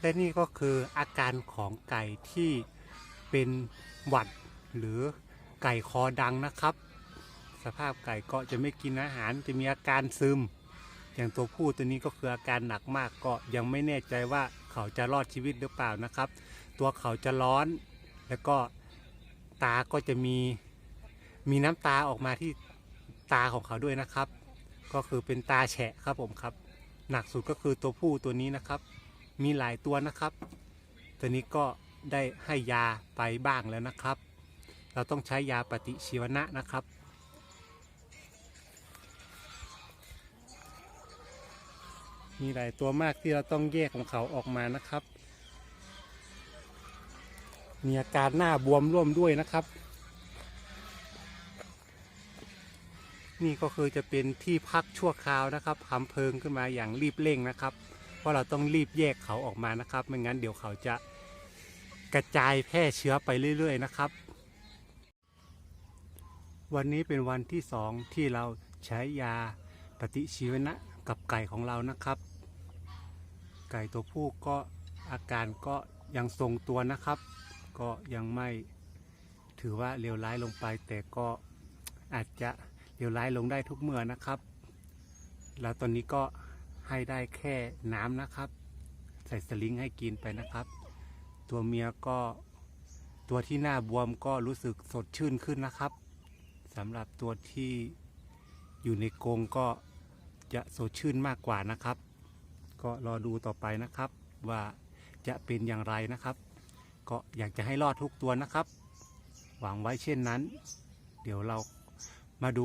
และนี่ก็คืออาการของไก่ที่เป็นหวัดหรือไก่คอดังนะครับ สภาพไก่ก็จะไม่กินอาหารจะมีอาการซึม อย่างตัวผู้ตัวนี้ก็คืออาการหนักมากก็ยังไม่แน่ใจว่าเขาจะรอดชีวิตหรือเปล่านะครับ ตัวเขาจะร้อนแล้วก็ตาก็จะมีมีน้ำตาออกมาที่ตาของเขาด้วยนะครับ ก็คือเป็นตาแฉะครับผมครับ หนักสุดก็คือตัวผู้ตัวนี้นะครับ มีหลายตัวนะครับ ตัวนี้ก็ได้ให้ยาไปบ้างแล้วนะครับ เราต้องใช้ยาปฏิชีวนะนะครับ มีหลายตัวมากที่เราต้องแยกของเขาออกมานะครับ มีอาการหน้าบวมร่วมด้วยนะครับ นี่ก็คือจะเป็นที่พักชั่วคราวนะครับทำเพิงขึ้นมาอย่างรีบเร่งนะครับ เพราะเราต้องรีบแยกเขาออกมานะครับ ไม่งั้นเดี๋ยวเขาจะกระจายแพร่เชื้อไปเรื่อย ๆ นะครับ วันนี้เป็นวันที่สองที่เราใช้ยาปฏิชีวนะกับไก่ของเรานะครับ ไก่ตัวผู้ก็อาการก็ยังทรงตัวนะครับ ก็ยังไม่ถือว่าเลวร้ายลงไป แต่ก็อาจจะเลวร้ายลงได้ทุกเมื่อนะครับ แล้วตอนนี้ก็ ให้ได้แค่น้ำนะครับ ใส่สลิงให้กินไปนะครับ ตัวเมียก็ตัวที่หน้าบวมก็รู้สึกสดชื่นขึ้นนะครับสำหรับตัวที่อยู่ในกรงก็จะสดชื่นมากกว่านะครับ ก็รอดูต่อไปนะครับ ว่าจะเป็นอย่างไรนะครับ ก็อยากจะให้รอดทุกตัวนะครับ หวังไว้เช่นนั้น เดี๋ยวเรามาดู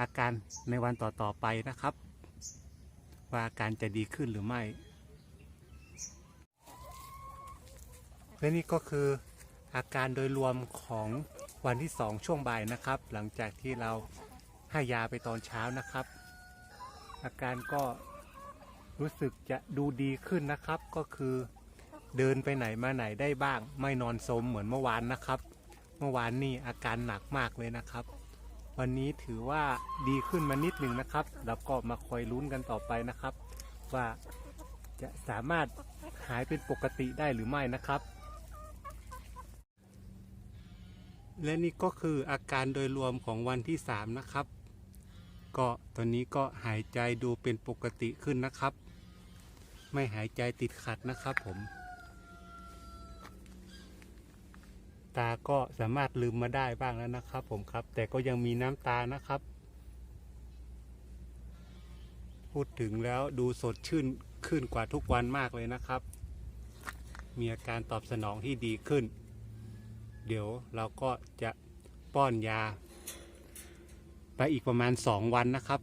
อาการในวันต่อๆไปนะครับ ว่าอาการจะดีขึ้นหรือไม่ และนี่ก็คืออาการโดยรวมของวันที่สองช่วงบ่ายนะครับ หลังจากที่เราให้ยาไปตอนเช้านะครับ อาการก็รู้สึกจะดูดีขึ้นนะครับ ก็คือเดินไปไหนมาไหนได้บ้าง ไม่นอนสมเหมือนเมื่อวานนะครับ เมื่อวานนี่อาการหนักมากเลยนะครับ วันนี้ถือว่าดีขึ้นมานิดหนึ่งนะครับแล้วก็มาคอยลุ้นกันต่อไปนะครับ ว่าจะสามารถหายเป็นปกติได้หรือไม่นะครับ และนี่ก็คืออาการโดยรวมของวันที่ 3 นะครับ ก็ตอนนี้ก็หายใจดูเป็นปกติขึ้นนะครับ ไม่หายใจติดขัดนะครับผม ตาก็สามารถลืมมาได้บ้างแล้วนะครับ ผมครับ แต่ก็ยังมีน้ำตานะครับ พูดถึงแล้วดูสดชื่นขึ้นกว่าทุกวันมากเลยนะครับ มีอาการตอบสนองที่ดีขึ้น เดี๋ยวเราก็จะป้อนยา ไปอีกประมาณ 2 วันนะครับ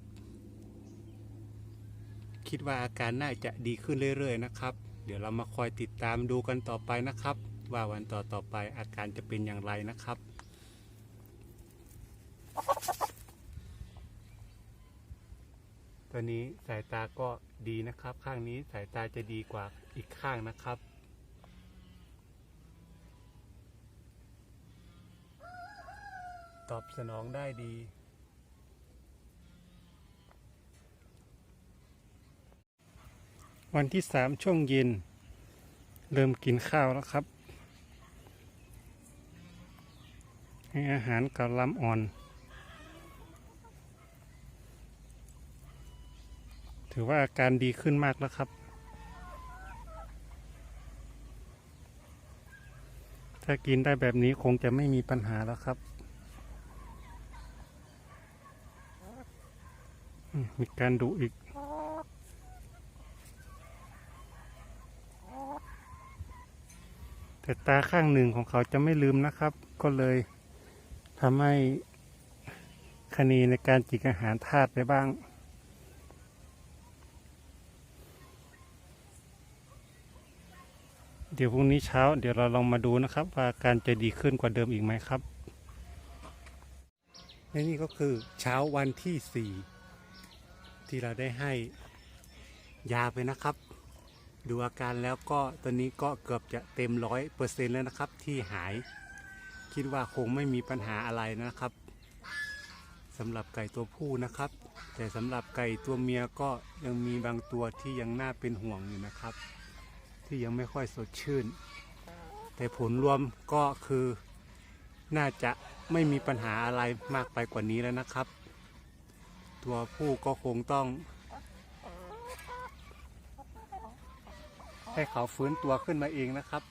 คิดว่าอาการน่าจะดีขึ้นเรื่อย ๆ นะครับ เดี๋ยวเรามาคอยติดตามดูกันต่อไปนะครับ ว่าวันต่อต่อๆไปอาการจะเป็นอย่างไรนะครับ ตอนนี้สายตาก็ดีนะครับ ข้างนี้สายตาจะดีกว่าอีกข้างนะครับตอบสนองได้ดี วันที่สามช่วงเย็น เริ่มกินข้าวแล้วครับ ให้อาหารกับลำอ่อน ถือว่าอาการดีขึ้นมากแล้วครับ ถ้ากินได้แบบนี้คงจะไม่มีปัญหาแล้วครับมมีการดุอีก แต่ตาข้างหนึ่งของเขาจะไม่ลืมนะครับ ก็เลย ทำให้คณีในการจิกอาหารธาตุไปบ้าง เดี๋ยวพรุ่งนี้เช้า เดี๋ยวเราลองมาดูนะครับ ว่าอาการจะดีขึ้นกว่าเดิมอีกไหมครับ และนี่ก็คือเช้าวันที่สี่ที่เราได้ให้ยาไปนะครับ ดูอาการแล้วก็ตอนนี้ก็เกือบจะเต็มร้อยเปอร์เซ็นต์แล้วนะครับที่หาย คิดว่าคงไม่มีปัญหาอะไรนะครับสำหรับไก่ตัวผู้นะครับ แต่สำหรับไก่ตัวเมียก็ยังมีบางตัวที่ยังน่าเป็นห่วงอยู่นะครับ ที่ยังไม่ค่อยสดชื่น แต่ผลรวมก็คือน่าจะไม่มีปัญหาอะไรมากไปกว่านี้แล้วนะครับ ตัวผู้ก็คงต้อง ให้เขาฟื้นตัวขึ้นมาเองนะครับ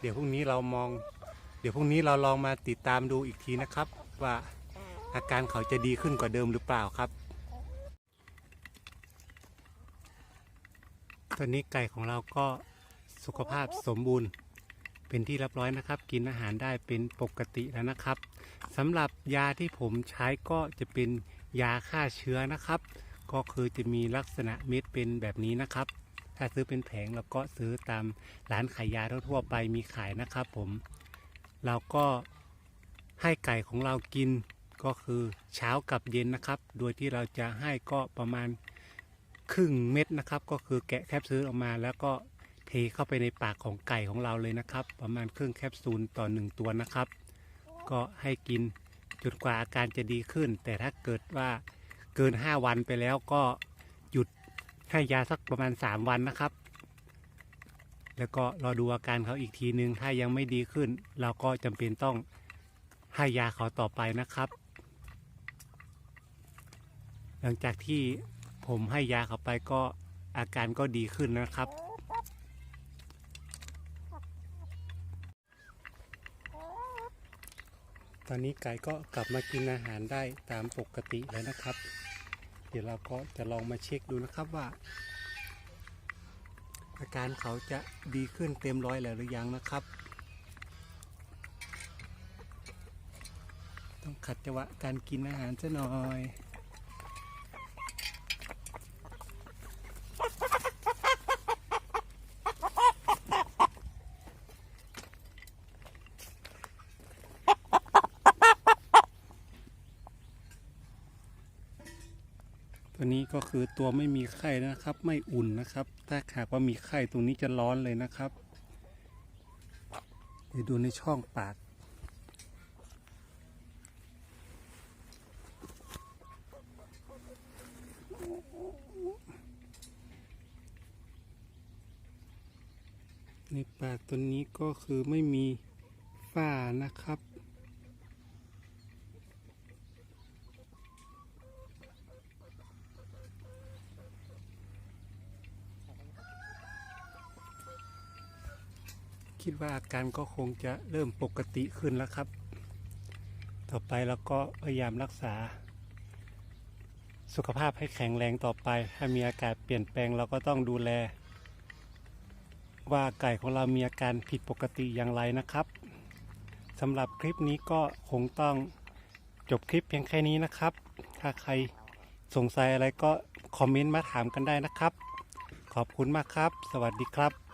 เดี๋ยวพรุ่งนี้เรามอง เดี๋ยวพรุ่งนี้เราลองมาติดตามดูอีกทีนะครับ ว่าอาการเขาจะดีขึ้นกว่าเดิมหรือเปล่าครับ ตอนนี้ไก่ของเราก็สุขภาพสมบูรณ์เป็นที่เรียบร้อยนะครับ กินอาหารได้เป็นปกติแล้วนะครับสำหรับยาที่ผมใช้ก็จะเป็นยาฆ่าเชื้อนะครับ ก็คือจะมีลักษณะเม็ดเป็นแบบนี้นะครับ ถ้าซื้อเป็นแผงเราก็ซื้อตามร้านขายยาทั่วๆไปมีขายนะครับผมเราก็ให้ไก่ของเรากินก็คือเช้ากับเย็นนะครับ โดยที่เราจะให้ก็ประมาณครึ่งเม็ดนะครับ ก็คือแกะแคปซูลออกมาแล้วก็เทเข้าไปในปากของไก่ของเราเลยนะครับ ประมาณครึ่งแคปซูลต่อหนึ่งตัวนะครับ ก็ให้กินจนกว่าอาการจะดีขึ้น แต่ถ้าเกิดว่าเกิน 5 วันไปแล้วก็ ให้ยาสักประมาณ 3 วันนะครับ แล้วก็รอดูอาการเขาอีกทีนึง ถ้ายังไม่ดีขึ้น เราก็จำเป็นต้องให้ยาเขาต่อไปนะครับ หลังจากที่ผมให้ยาเขาไปก็อาการก็ดีขึ้นนะครับ ตอนนี้ไก่ก็กลับมากินอาหารได้ตามปกติแล้วนะครับ เดี๋ยวเราก็จะลองมาเช็คดูนะครับว่า อาการเขาจะดีขึ้นเต็มร้อยแล้วหรือยังนะครับ ต้องขัดจังหวะการกินอาหารซะหน่อย ก็คือตัวไม่มีไข้นะครับ ไม่อุ่นนะครับ ถ้าหากว่ามีไข้ตรงนี้จะร้อนเลยนะครับเดี๋ยวดูในช่องปาก ในปากตัวนี้ก็คือไม่มีฝ้านะครับ คิดว่าอาการก็คงจะเริ่มปกติขึ้นแล้วครับ ต่อไปเราก็พยายามรักษา สุขภาพให้แข็งแรงต่อไป ถ้ามีอากาศเปลี่ยนแปลงเราก็ต้องดูแล ว่าไก่ของเรามีอาการผิดปกติอย่างไรนะครับสำหรับคลิปนี้ก็คงต้องจบคลิปเพียงแค่นี้นะครับ ถ้าใครสงสัยอะไรก็คอมเมนต์มาถามกันได้นะครับ ขอบคุณมากครับ สวัสดีครับ